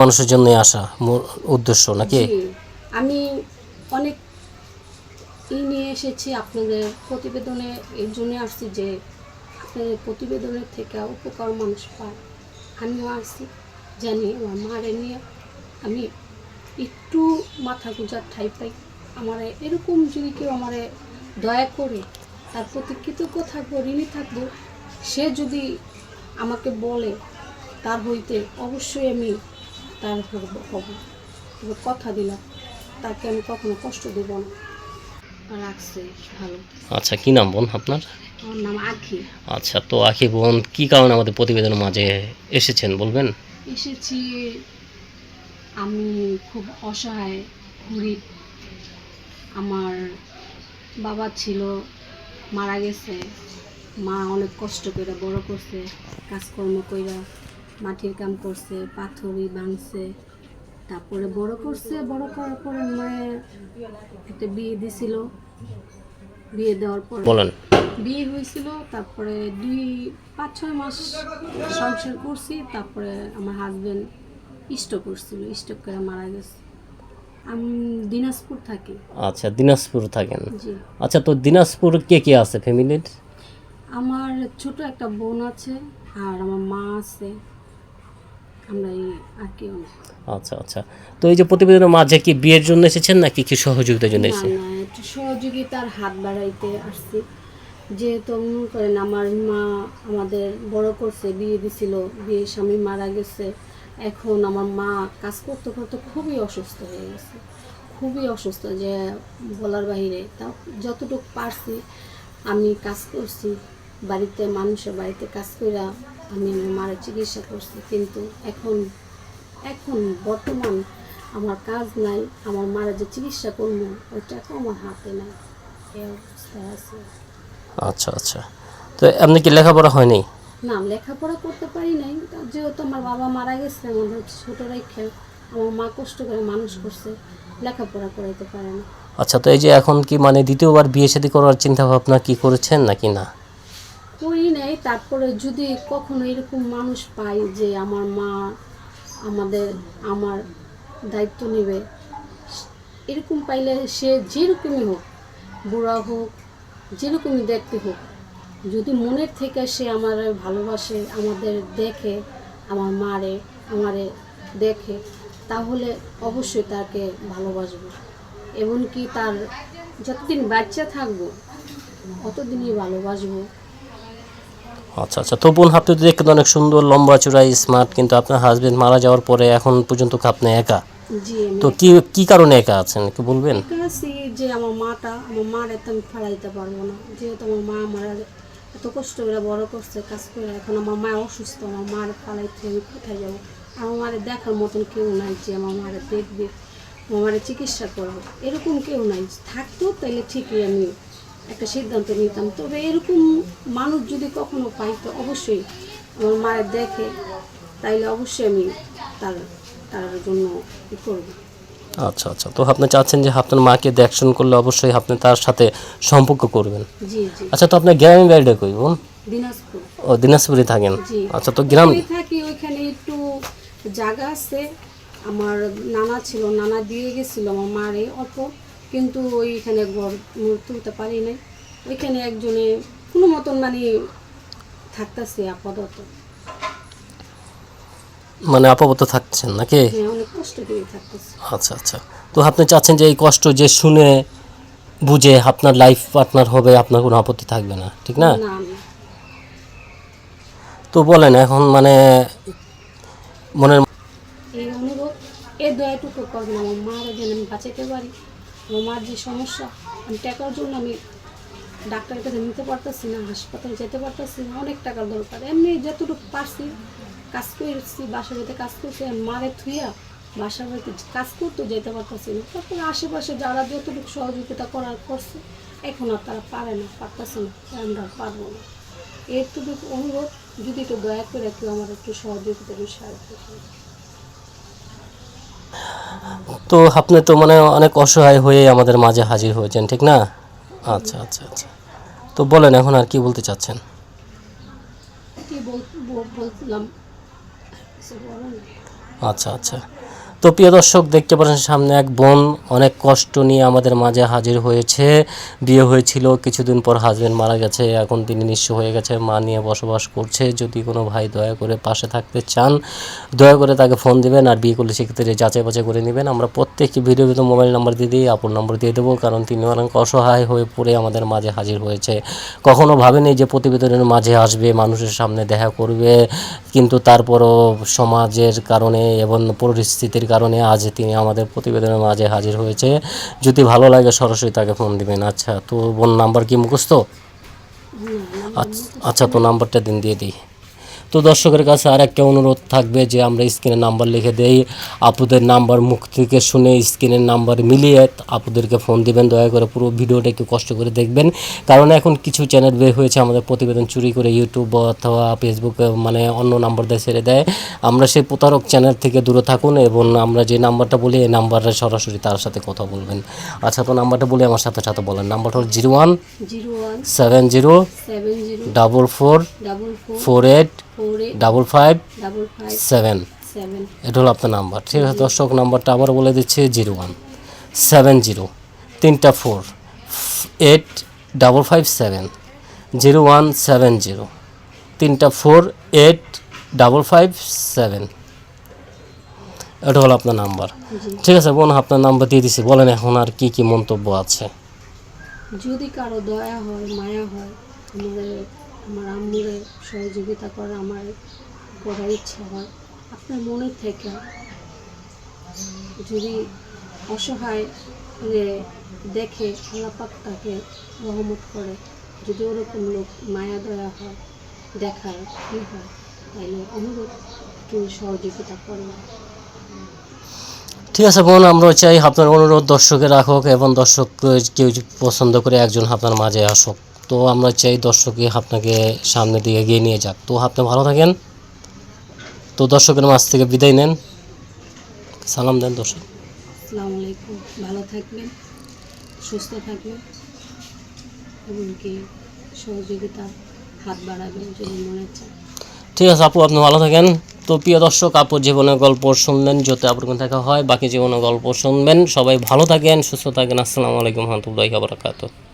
মানুষের জন্যই আসা উদ্দেশ্য নাকি? আমি অনেক ই নিয়ে এসেছি আপনাদের প্রতিবেদনে, এর জন্য আসছি যে আপনাদের প্রতিবেদনের থেকে উপকার মানুষ পায়। আমিও আসছি, জানি আমার মারে নিয়ে আমি একটু মাথা গুজার ঠাই পাই। আমার এরকম যদি কেউ আমার দয়া করে, তার প্রতি কৃতজ্ঞ থাকব, ঋণী থাকব, সে যদি আমাকে বলে, তার হইতে অবশ্যই আমি তার হব হব তবে কথা দিলাম। তাকে আমি কখনো কষ্ট দেব না। রাখছে ভালো। আচ্ছা কি নাম বোন আপনার? আমার নাম আখি। আচ্ছা তো আখি বোন কি কারণে আমাদের প্রতিবেদনের মাঝে এসেছেন বলবেন? এসেছি আমি খুব অসহায় গরিব আমার বাবা ছিল মারা গেছে। মা অনেক কষ্ট করে বড় করছে কাজকর্ম কইরা। মাটির কাম করছে পাথরই ভাঙছে তারপরে বড় করছে বড় করার পরে মায়ের একটা বিয়ে দিছিল। বিয়ে দেওয়ার পর বলেন। বিয়ে হয়েছিল তারপরে দুই পাঁচ ছয় মাস সংসার করছি তারপরে আমার হাজবেন্ড স্ট্রোক করছিল স্ট্রোক করে মারা গেছে। আমি দিনাজপুর থাকি। আচ্ছা দিনাজপুর থাকেন। জি। আচ্ছা তো দিনাজপুর কে কে আছে? ফ্যামিলির আমার ছোট একটা বোন আছে আর আমার মা আছে। আমরা এই আর কেউ না। আচ্ছা আচ্ছা। তো এই যে প্রতিবেদনের মাঝে কি বিয়ের জন্য এসেছেন নাকি কি সহযোগিতার জন্য এসেছেন? না একটু সহযোগিতার হাত বাড়াইতে আসছি। যেহেতু মনে করেন আমার মা আমাদের বড় করছে বিয়ে দিছিল বিয়ে স্বামী মারা গেছে। এখন আমার মা কাজ করতে করতে খুবই অসুস্থ হয়ে গেছে। খুবই অসুস্থ যে বলার বাইরে তা যতটুকু পারছি আমি কাজ করছি। বাড়িতে মানুষের বাড়িতে কাজ করে আমি আমার মায়ের চিকিৎসা করছি কিন্তু এখন এখন বর্তমান আমার কাজ নাই আমার মারা যে চিকিৎসা করব ওই টাকা আমার হাতে নাই। এই অবস্থায় আছে। আচ্ছা আচ্ছা। তো আপনি কি লেখাপড়া হয়নি? না লেখাপড়া করতে পারি নাই যেহেতু আমার বাবা মারা গেছে আমাদের ছোটো রেখে আমার মা কষ্ট করে মানুষ করছে লেখাপড়া করাইতে পারে না। আচ্ছা তো এই যে এখন কি মানে দ্বিতীয়বার বিয়ে শাদী করার চিন্তা ভাবনা কি করেছেন নাকি না? করি নাই, তারপরে যদি কখনো এরকম মানুষ পাই যে আমার মা আমাদের, আমার দায়িত্ব নেবে, এরকম পাইলে সে যেরকমই হোক, বুড়া হোক, যেরকমই দেখতে হোক, যদি মনের থেকে সে আমার ভালোবাসে, আমাদের দেখে, আমার মারে, আমারে দেখে, তাহলে অবশ্যই তাকে ভালোবাসবো। এমনকি তার যতদিন বাচ্চা থাকব, অতদিনই ভালোবাসবো। আচ্ছা আচ্ছা। তো বোন আপনি তো দেখতে অনেক সুন্দর লম্বা চূড়াই স্মার্ট কিন্তু আপনার হাজবেন্ড মারা যাওয়ার পরে এখন পর্যন্ত কি আপনি একা? জি তো কি কি কারণে একা আছেন? একটু বলবেন? যে আমার মাটা আমার মার এত আমি ফেলাইতে পারব না। যেহেতু আমার মা আমার এত কষ্ট করে বড় করছে কাজ করে এখন আমার মা অসুস্থ আমার মার ফেলাইতে আমি কোথায় যাব? আমার মারে দেখার মতন কেউ নাই যে আমার মারে দেখবে আমার মারে চিকিৎসা করবে। এরকম কেউ নাই। থাকতো তাহলে ঠিকই আমি একটা সিদ্ধান্ত নিতাম। তবে এরকম মানুষ যদি কখনো পাই তো অবশ্যই আমার মায়ের দেখে তাইলে অবশ্যই আমি তার তার জন্য করব। আচ্ছা আচ্ছা। তো আপনি চাচ্ছেন যে আপনার মাকে দেখশন করলে অবশ্যই আপনি তার সাথে সম্পর্ক করবেন। জি জি। আচ্ছা তো আপনার গ্রামের বাড়িটা কই বোন? দিনাজপুর। ও দিনাজপুরে থাকেন। আচ্ছা তো গ্রাম থাকি ওইখানে একটু জায়গা আছে। আমার নানা ছিল নানা দিয়ে গেছিল আমার মারে অল্প। কিন্তু ওইখানে ঘর তুলতে পারি নাই। ওইখানে একজনে কোনো মতন মানে থাকতেছে আপাতত। মানে আপাতত থাকছেন নাকি? হ্যাঁ অনেক কষ্ট করে থাকতেছে। আচ্ছা আচ্ছা। তো আপনি চাচ্ছেন যে এই কষ্ট যে শুনে বুঝে আপনার লাইফ পার্টনার হবে আপনার কোনো আপত্তি থাকবে না ঠিক না? তো বলেন এখন মানে মনের এই অনুরোধ এই দয়াটুকু করবেন আমার মার যেন বাঁচাতে পারি। আমার মার যে সমস্যা, আমি টাকার জন্য আমি ডাক্তারের কাছে নিতে পারতেছি না, হাসপাতালে যেতে পারতেছি না, অনেক টাকার দরকার। এমনি যতটুকু পারছি, কাজ করছি বাসা বাড়িতে কাজ করছি মারে থুইয়া বাসা বাড়িতে কাজ করতে যেতে পারতেছি না। তারপরে আশেপাশে যারা যতটুকু সহযোগিতা করার করছে, এখন আর তারা পারে না, পারতেছে না, আমরা পারব না। এইটুকু অনুরোধ, যদি একটু দয়া করে কেউ আমার একটু সহযোগিতা সাহায্য করে তো আপনি তো মানে অনেক অসহায় হয়ে আমাদের মাঝে হাজির হয়েছেন ঠিক না? আচ্ছা আচ্ছা আচ্ছা। তো বলেন এখন আর কি বলতে চাচ্ছেন। আচ্ছা আচ্ছা। তো প্রিয় দর্শক, দেখতে পাচ্ছেন সামনে এক বোন অনেক কষ্ট নিয়ে আমাদের মাঝে হাজির হয়েছে। বিয়ে হয়েছিল, কিছুদিন পর হাজবেন্ড মারা গেছে, এখন তিনি নিঃস্ব হয়ে গেছে, মা নিয়ে বসবাস করছে। যদি কোনো ভাই দয়া করে পাশে থাকতে চান, দয়া করে তাকে ফোন দিবেন আর বিয়ে করলে সেক্ষেত্রে যাচাই বাছাই করে নেবেন। আমরা প্রত্যেকটি ভিডিও ভিতরে মোবাইল নাম্বার দিয়ে দিই, আপন নম্বর দিয়ে দেবো, কারণ তিনি অনেক অসহায় হয়ে পড়ে আমাদের মাঝে হাজির হয়েছে। কখনো ভাবেনি যে প্রতিবেদনের মাঝে আসবে, মানুষের সামনে দেখা করবে, কিন্তু তারপরও সমাজের কারণে এবং পরিস্থিতির কারণে আজ তিনি আমাদের প্রতিবেদনের মাঝে হাজির হয়েছে। যদি ভালো লাগে সরাসরি তাকে ফোন দিবেন। আচ্ছা তো বোন নাম্বার কি মুখস্থ? আচ্ছা আচ্ছা তো নাম্বারটা দিন দিয়ে দিই। তো দর্শকের কাছে আর একটা অনুরোধ থাকবে যে আমরা স্ক্রিনের নাম্বার লিখে দেই। আপুদের নাম্বার মুখ থেকে শুনে স্ক্রিনের নাম্বার মিলিয়ে আপুদেরকে ফোন দিবেন। দয়া করে পুরো ভিডিওটা একটু কষ্ট করে দেখবেন। কারণ এখন কিছু চ্যানেল বের হয়েছে আমাদের প্রতিবেদন চুরি করে ইউটিউব অথবা ফেসবুকে মানে অন্য নাম্বার দিয়ে ছেড়ে দেয়। আমরা সেই প্রতারক চ্যানেল থেকে দূরে থাকুন এবং আমরা যে নাম্বারটা বলি এই নাম্বারে সরাসরি তার সাথে কথা বলবেন। আচ্ছা তো নাম্বারটা বলে আমার সাথে সাথে বলেন। নাম্বারটা হল zero one zero one seven zero seven zero double four double four four four eight double five seven. এটা হলো আপনার নাম্বার। ঠিক আছে দর্শক নাম্বারটা আবার বলে দিচ্ছি জিরো ওয়ান সেভেন জিরো। তিনটা four. Eight double five seven. Zero one seven zero. তিনটা four eight double five seven. এটা হলো আপনার নাম্বার। ঠিক আছে বোন আপনার নাম্বার দিয়ে দিছি। বলেন এখন আর কি কি মন্তব্য আছে। যদি কারও দয়া হয় মায়া হয় আমার আম্মুরে সহযোগিতা করে, আমার করার ইচ্ছা হয়। আপনার মনের থেকে যদি অসহায় দেখে আল্লাপাক তাকে রহমত করে, যদি ওরকম লোক মায়া দয়া হয়, দেখার কি হয়, তাহলে অনুরোধ একটু সহযোগিতা করেন? ঠিক আছে বোন আমরা চাই আপনার অনুরোধ দর্শকে রাখুক এবং দর্শক কেউ পছন্দ করে একজন আপনার মাঝে আসুক। তো আমরা চাই দর্শকই আপনাকে সামনে দিকে এগিয়ে নিয়ে যাক। তো আপনি ভালো থাকেন। তো দর্শকের মাঝ থেকে বিদায় নেন। সালাম দেন দর্শক। আসসালামু আলাইকুম। ভালো থাকবেন সুস্থ থাকবেন এমনকি সহযোগিতা হাত বাড়াবেন যদি মনে চায় ঠিক আছে আপু আপনি ভালো থাকেন। তো প্রিয় দর্শক আপুর জীবনের গল্প শুনলেন যাতে কোনো দেখা হয় বাকি জীবনের গল্প শুনবেন। সবাই ভালো থাকেন সুস্থ থাকেন। আসসালামু আলাইকুম রহমতুল্লাহি ওয়া বারাকাতুহু।